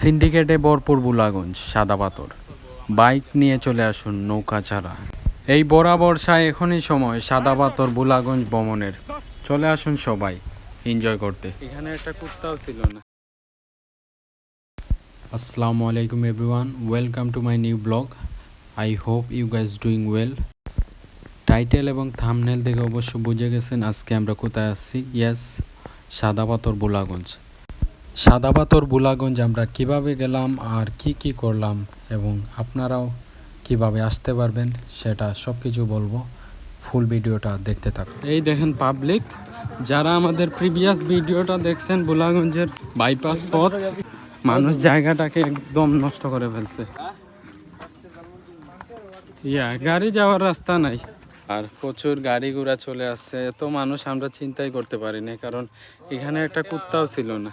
সিন্ডিকেটে ভরপুর বুলাগঞ্জ সাদা পাথর। বাইক নিয়ে চলে আসুন নৌকা ছাড়া। এই বড়া বর্ষায় এখনই সময় সাদা পাথর বুলাগঞ্জ ভ্রমণের। চলে আসুন সবাই এনজয় করতে। এখানে একটা কুত্তাও ছিল না। আসসালামু আলাইকুম everyone welcome to my new blog I hope you guys doing well title এবং থামনেল দেখে অবশ্য বুঝে গেছেন আজকে আমরা কোথায় আসছি ইয়েস সাদা পাথর বুলাগঞ্জ। সাদা পাথর বুলাগঞ্জ আমরা কীভাবে গেলাম আর কি কি করলাম এবং আপনারাও কীভাবে আসতে পারবেন সেটা সব কিছু বলব। ফুল ভিডিওটা দেখতে থাকুন। এই দেখেন পাবলিক, যারা আমাদের প্রিভিয়াস ভিডিওটা দেখছেন বুলাগঞ্জের বাইপাস পথ, মানুষ জায়গাটাকে একদম নষ্ট করে ফেলছে। ইয়া, গাড়ি যাওয়ার রাস্তা নাই। আর প্রচুর গাড়ি ঘোড়া চলে আসছে, এত মানুষ আমরা চিন্তাই করতে পারিনি, কারণ এখানে একটা কুত্তাও ছিল না।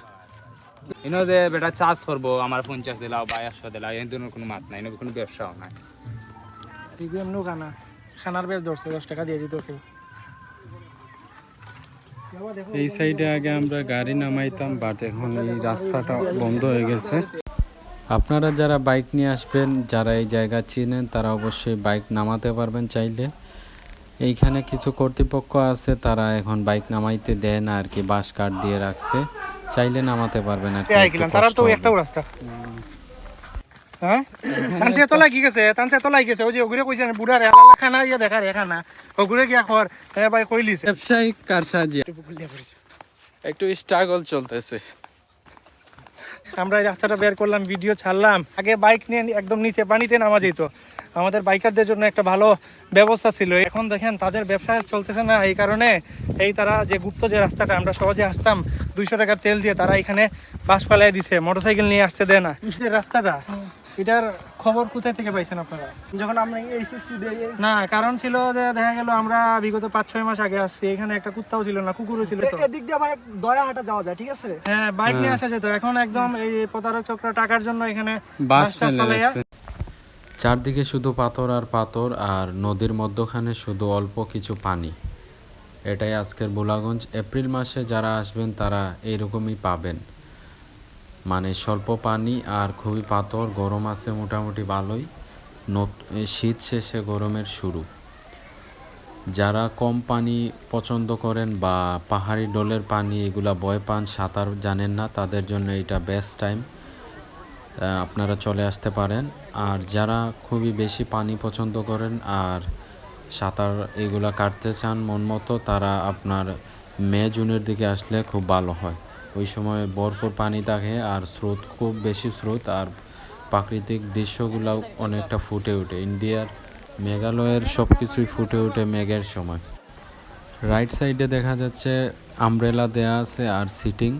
ইনো যে বেটা চাষ করব আমার পঞ্চাশ দিলাও বা একশো দিলাও এই ধরনের কোনো মাত নাই এনে কোনো ব্যবসাও নাই। এগুলো এমনিও খানা খানার বেশ ধরছে দশ টাকা দিয়ে দিত কেউ। এই সাইডে আগে আমরা গাড়ি নামাইতাম বাট এখন এই রাস্তাটা বন্ধ হয়ে গেছে। আপনারা যারা বাইক নিয়ে আসবেন যারা এই জায়গা চিনেন তারা অবশ্যই বাইক নামাতে পারবেন চাইলে। এইখানে কিছু কর্তৃপক্ষ আছে তারা এখন বাইক নামাইতে দেয় না আর কি বাস কাঠ দিয়ে রাখছে। চাইলে নামাতে পারবেন আর তারা তো। একটাও রাস্তা। হ্যাঁ? তানসে তোলা কি গেছে তানসে তোলাই গেছে। ওই যে ওগুলো কইছেন বুড়ার এলালা খানা ইয়া দেখার এখানা। ওগুলো গিয়া খর হ্যাঁ ভাই কইলিছে ব্যবসায়িক কারসাজি একটু স্ট্রাগল চলতেছে। আমরা এই রাস্তাটা বের করলাম ভিডিও ছাড়লাম। আগে বাইক নিয়ে একদম নিচে পানিতে নামা যেত। আমাদের বাইকারদের জন্য একটা ভালো ব্যবস্থা ছিল। এখন দেখেন তাদের ব্যবসা চলতেছে না এই কারণে এই তারা যে গুপ্ত যে রাস্তাটা আমরা সহজে আসতাম দুইশো টাকার তেল দিয়ে তারা এখানে বাস পালাই দিছে মোটরসাইকেল নিয়ে আসতে দেয় না। রাস্তাটা এটার খবর কোথায় থেকে পাইছেন আপনারা? যখন আমরা এইচএসসি না কারণ ছিল যে দেখা গেল আমরা বিগত পাঁচ ছয় মাস আগে আসছি এখানে একটা কুত্তাও ছিল না কুকুরও ছিল তো। এদিক দিয়ে মানে দয়াহাটা যাওয়া যায় ঠিক আছে? হ্যাঁ বাইক নিয়ে আসা যেত এখন একদম এই প্রতারক চক্র টাকার জন্য এখানে বাস রাখছে। চারদিকে শুধু পাথর আর পাথর আর নদীর মধ্যখানে শুধু অল্প কিছু পানি। এটাই আজকের বুলাগঞ্জ এপ্রিল মাসে যারা আসবেন, তারা এইরকমই পাবেন। মানে স্বল্প পানি আর খুবই পাথর, গরম আছে মোটামুটি ভালোই। শীত শেষে গরমের শুরু। যারা কম পানি পছন্দ করেন বা পাহাড়ি ডোলের পানি এগুলা ভয় পান, সাঁতার জানেন না, তাদের জন্য এটা বেস্ট টাইম আপনারা চলে আসতে পারেন। আর যারা খুবই বেশি পানি পছন্দ করেন আর সাঁতার এগুলা কাটতে চান মন মতো, তারা আপনার মে, জুনের দিকে আসলে খুব ভালো হয়। ওই সময় ভরপুর পানি থাকে আর স্রোত, খুব বেশি স্রোত আর প্রাকৃতিক দৃশ্যগুলাও অনেকটা ফুটে ওঠে। ইন্ডিয়ার মেঘালয়ের সব কিছুই ফুটে ওঠে মেঘের সময়। রাইট সাইডে দেখা যাচ্ছে আমব্রেলা দেয়া আছে আর সিটিং।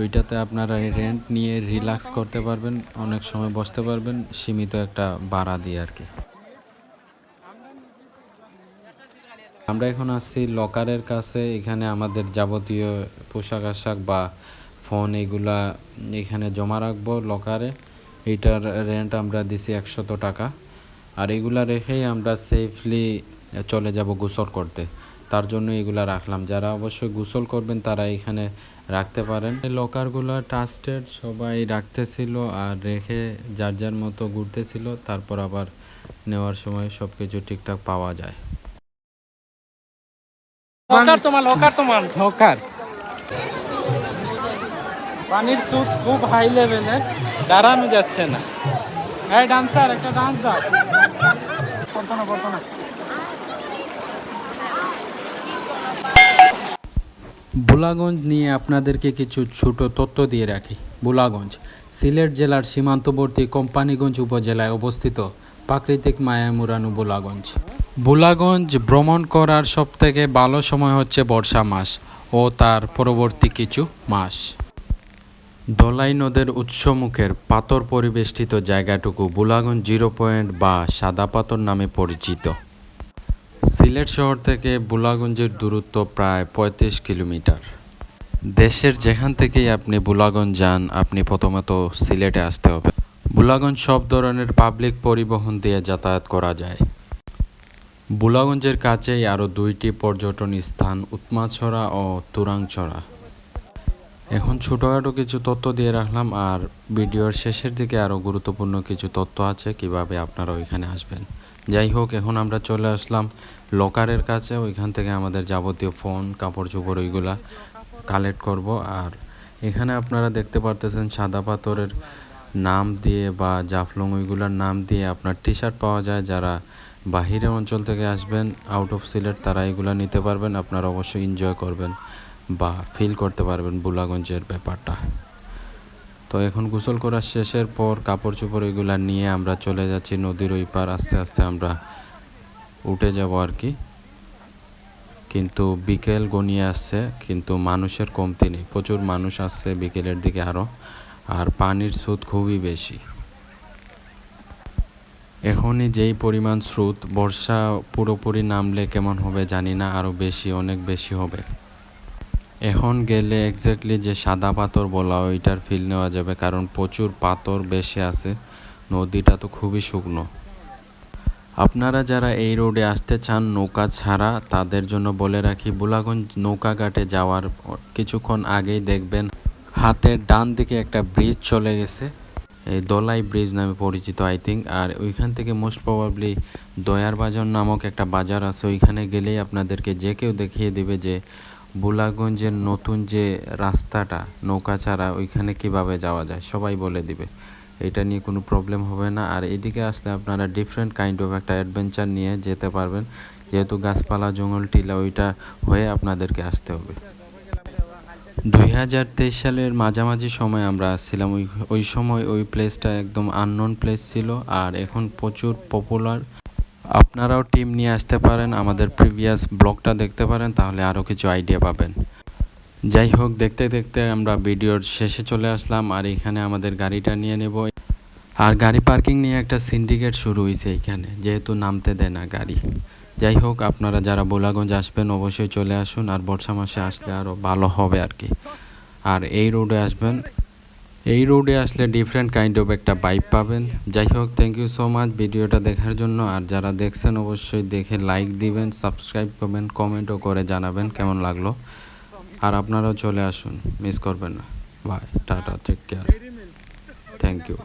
ওইটাতে আপনারা রেন্ট নিয়ে রিল্যাক্স করতে পারবেন, অনেক সময় বসতে পারবেন, সীমিত একটা ভাড়া দিয়ে আর কি। আমরা এখন আসছি লকারের কাছে, এখানে আমাদের যাবতীয় পোশাক আশাক বা ফোন এগুলা এখানে জমা রাখব লকারে এইটার রেন্ট আমরা দিছি একশত টাকা। আর এগুলা রেখেই আমরা সেফলি চলে যাব গোসল করতে। তার জন্য এগুলা রাখলাম। যারা অবশ্যই গোসল করবেন তারা এখানে রাখতে পারেন। এই লকারগুলো ট্রাস্টেড সবাই রাখতেছিল আর রেখে যার যার মতো ঘুরতেছিল তারপর আবার নেওয়ার সময় সব কিছু ঠিকঠাক পাওয়া যায়। লকার তোমার লকার তোমার। হকার পানির স্রোত খুব হাই লেভেলের দাঁড়ানো যাচ্ছে না। এই ডান্সার একটা ডান্স দাও। করতো না করতো না বুলাগঞ্জ নিয়ে আপনাদেরকে কিছু ছোট তথ্য দিয়ে রাখি। বুলাগঞ্জ, সিলেট জেলার সীমান্তবর্তী কোম্পানিগঞ্জ উপজেলায় অবস্থিত প্রাকৃতিক মায়ামুরানু বুলাগঞ্জ। বুলাগঞ্জ ভ্রমণ করার সবথেকে ভালো সময় হচ্ছে বর্ষা মাস ও তার পরবর্তী কিছু মাস। দলাই নদের উৎসমুখের পাথর পরিবেষ্টিত জায়গাটুকু বুলাগঞ্জ জিরো পয়েন্ট বা সাদা পাথর নামে পরিচিত। সিলেট শহর থেকে বুলাগঞ্জের দূরত্ব প্রায় পঁয়ত্রিশ কিলোমিটার। দেশের যেখান থেকেই আপনি বুলাগঞ্জ যান, আপনি প্রথমত সিলেটে আসতে হবে। বুলাগঞ্জ সব ধরনের পাবলিক পরিবহন দিয়ে যাতায়াত করা যায়। বুলাগঞ্জের কাছেই আরও দুইটি পর্যটন স্থান, উৎমাছড়া ও তুরাংছড়া। এখন ছোটোখাটো কিছু তথ্য দিয়ে রাখলাম আর ভিডিওর শেষের দিকে আরও গুরুত্বপূর্ণ কিছু তথ্য আছে, কীভাবে আপনারা ওইখানে আসবেন। যাই হোক এখন আমরা চলে আসলাম লকারের কাছে। ওইখান থেকে আমাদের যাবতীয় ফোন, কাপড় চোপড় ওইগুলা কালেক্ট করব। আর এখানে আপনারা দেখতে পারতেছেন সাদা পাথরের নাম দিয়ে বা জাফলং ওইগুলার নাম দিয়ে আপনার টি শার্ট পাওয়া যায়। যারা বাহিরের অঞ্চল থেকে আসবেন আউট অফ সিলেট, তারা এগুলো নিতে পারবেন। আপনারা অবশ্যই এনজয় করবেন বা ফিল করতে পারবেন বুলাগঞ্জের ব্যাপারটা। তো এখন গোসল করার শেষের পর কাপড় চোপড় এগুলা নিয়ে আমরা চলে যাচ্ছি নদীর ওই পার আস্তে আস্তে আমরা উঠে যাব আর কি। কিন্তু বিকেল গনিয়ে আসছে, কিন্তু মানুষের কমতি নেই। প্রচুর মানুষ আসছে বিকেলের দিকে আরও আর পানির স্রোত খুবই বেশি। এখনই যেই পরিমাণ স্রোত, বর্ষা পুরোপুরি নামলে কেমন হবে জানি না আরও বেশি, অনেক বেশি হবে। এখন গেলে এক্স্যাক্টলি যে সাদা পাথর বলা ওইটার ফিল নেওয়া যাবে, কারণ প্রচুর পাথর বেশি আছে, নদীটা তো খুবই শুকনো। আপনারা যারা এই রোডে আসতে চান নৌকা ছাড়া, তাদের জন্য বলে রাখি, বুলাগঞ্জ নৌকা ঘাটে যাওয়ার কিছুক্ষণ আগেই দেখবেন হাতের ডান দিকে একটা ব্রিজ চলে গেছে। এই দোলাই ব্রিজ নামে পরিচিত আই থিঙ্ক আর ওইখান থেকে মোস্ট প্রবাবলি দয়ার বাজার নামক একটা বাজার আছে, ওইখানে গেলেই আপনাদেরকে যে কেউ দেখিয়ে দেবে যে বুলাগঞ্জের নতুন যে রাস্তাটা, নৌকা ছাড়া ওইখানে কীভাবে যাওয়া যায়, সবাই বলে দিবে। এটা নিয়ে কোনো প্রবলেম হবে না। আর এদিকে আসলে আপনারা ডিফারেন্ট কাইন্ড অফ একটা অ্যাডভেঞ্চার নিয়ে যেতে পারবেন। যেহেতু গাছপালা, জঙ্গল, টিলা, ওইটা হয়ে আপনাদেরকে আসতে হবে। দুই হাজার তেইশ সালের মাঝামাঝি সময় আমরা আসছিলাম। ওই ওই সময় ওই প্লেসটা একদম আননোন প্লেস ছিল। আর এখন প্রচুর পপুলার আপনারাও টিম নিয়ে আসতে পারেন, আমাদের প্রিভিয়াস ব্লগটা দেখতে পারেন, তাহলে আরও কিছু আইডিয়া পাবেন। যাই হোক, দেখতে দেখতে আমরা ভিডিওর শেষে চলে আসলাম, আর এখানে আমাদের গাড়িটা নিয়ে নেব। আর গাড়ি পার্কিং নিয়ে একটা সিন্ডিকেট শুরু হয়েছে এখানে, যেহেতু নামতে দেয় না গাড়ি। যাই হোক, আপনারা যারা বোলাগঞ্জ আসবেন, অবশ্যই চলে আসুন, আর বর্ষা মাসে আসলে আরও ভালো হবে আর কি। আর এই রোডে আসবেন এই রোডে আসলে ডিফারেন্ট কাইন্ড অফ একটা বাইক পাবেন। যাই হোক থ্যাংক ইউ সো মাচ ভিডিওটা দেখার জন্য। আর যারা দেখছেন, অবশ্যই দেখে লাইক দিবেন সাবস্ক্রাইব করবেন কমেন্টও করে জানাবেন কেমন লাগল। আর আপনারাও চলে আসুন মিস করবেন না। Bye tata take care thank you